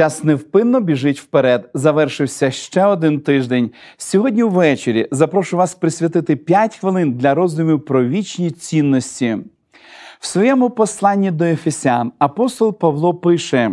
Час невпинно біжить вперед. Завершився ще один тиждень. Сьогодні ввечері запрошу вас присвятити 5 хвилин для роздумів про вічні цінності. В своєму посланні до Ефесян апостол Павло пише.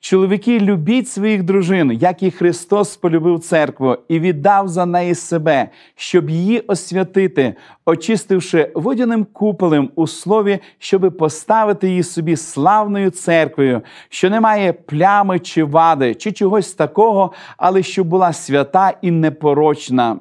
Чоловіки, любіть своїх дружин, як і Христос полюбив церкву і віддав за неї себе, щоб її освятити, очистивши водяним куполем у слові, щоби поставити її собі славною церквою, що не має плями чи вади, чи чогось такого, але що була свята і непорочна.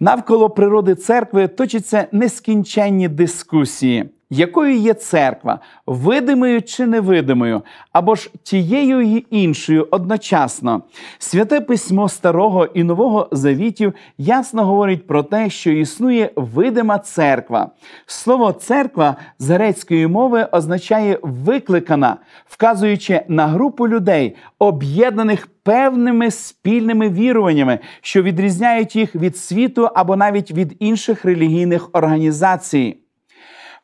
Навколо природи церкви точаться нескінченні дискусії якою є церква, видимою чи невидимою, або ж тією і іншою одночасно. Святе письмо Старого і Нового Завітів ясно говорить про те, що існує видима церква. Слово церква з грецької мови означає викликана, вказуючи на групу людей, об'єднаних певними спільними віруваннями, що відрізняють їх від світу або навіть від інших релігійних організацій.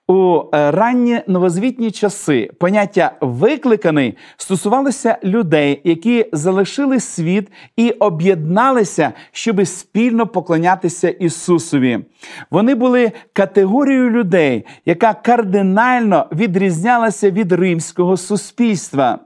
У е, ранні новозвітні часи поняття викликаний стосувалося людей, які залишили світ і об'єдналися, щоби спільно поклонятися Ісусові. Вони були категорією людей, яка кардинально відрізнялася від римського суспільства.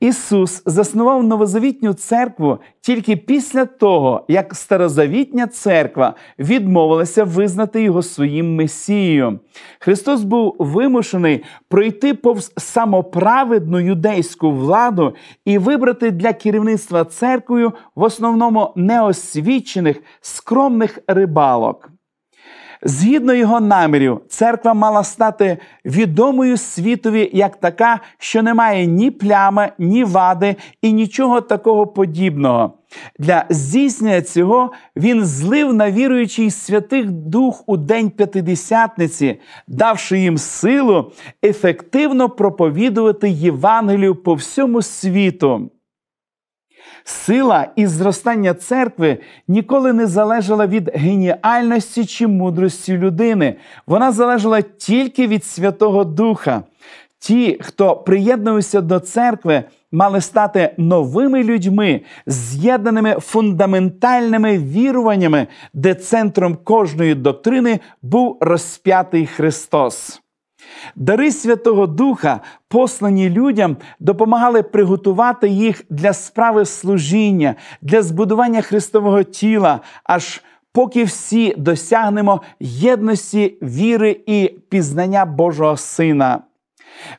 Ісус заснував новозавітню церкву тільки після того, як старозавітня церква відмовилася визнати його своїм месією. Христос був вимушений пройти повз самоправедну юдейську владу і вибрати для керівництва церквою в основному неосвічених скромних рибалок. Згідно його намірів, церква мала стати відомою світові як така, що не має ні плями, ні вади і нічого такого подібного. Для здійснення цього він злив на віруючий святих дух у день п'ятидесятниці, давши їм силу ефективно проповідувати Євангелію по всьому світу. Сила і зростання церкви ніколи не залежала від геніальності чи мудрості людини. Вона залежала тільки від Святого Духа. Ті, хто приєднувався до церкви, мали стати новими людьми, з'єднаними фундаментальними віруваннями, де центром кожної доктрини був розп'ятий Христос. Дари Святого Духа, послані людям, допомагали приготувати їх для справи служіння, для збудування Христового тіла, аж поки всі досягнемо єдності віри і пізнання Божого Сина.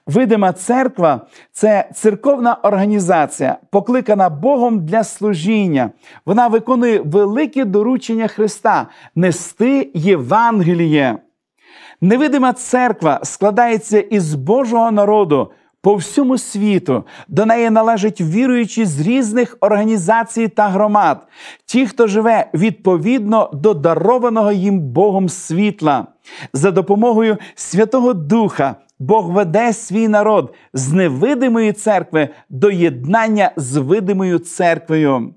Видима церква це церковна організація, покликана Богом для служіння. Вона виконує велике доручення Христа нести Євангеліє. Невидима церква складається із Божого народу по всьому світу. До неї належать віруючі з різних організацій та громад, ті, хто живе відповідно до дарованого їм Богом світла. За допомогою Святого Духа Бог веде свій народ з невидимої церкви до єднання з видимою церквою.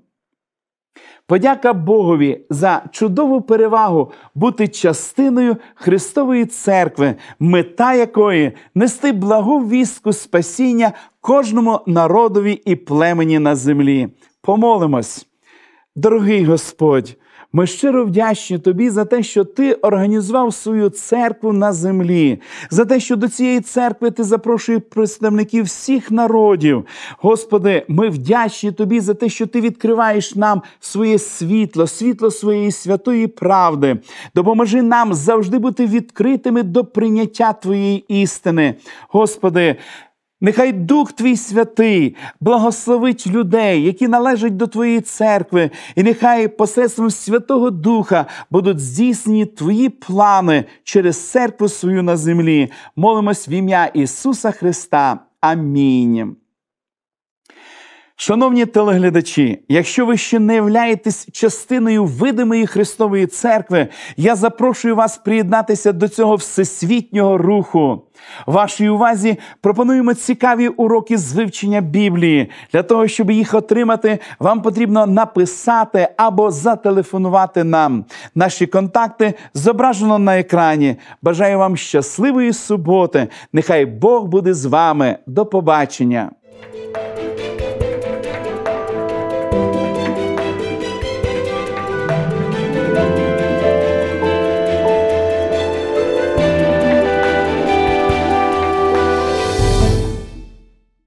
Подяка Богові за чудову перевагу бути частиною Христової церкви, мета якої нести благу вістку спасіння кожному народові і племені на землі. Помолимось, дорогий Господь. Ми щиро вдячні тобі за те, що ти організував свою церкву на землі, за те, що до цієї церкви ти запрошуєш представників всіх народів. Господи, ми вдячні тобі за те, що ти відкриваєш нам своє світло, світло своєї святої правди. Допоможи нам завжди бути відкритими до прийняття Твоєї істини. Господи. Нехай Дух Твій святий благословить людей, які належать до Твоєї церкви, і нехай посредством Святого Духа будуть здійснені Твої плани через церкву свою на землі. Молимось в ім'я Ісуса Христа. Амінь. Шановні телеглядачі, якщо ви ще не являєтесь частиною видимої Христової церкви, я запрошую вас приєднатися до цього всесвітнього руху. Вашій увазі пропонуємо цікаві уроки з вивчення Біблії. Для того, щоб їх отримати, вам потрібно написати або зателефонувати нам. Наші контакти зображено на екрані. Бажаю вам щасливої суботи! Нехай Бог буде з вами. До побачення!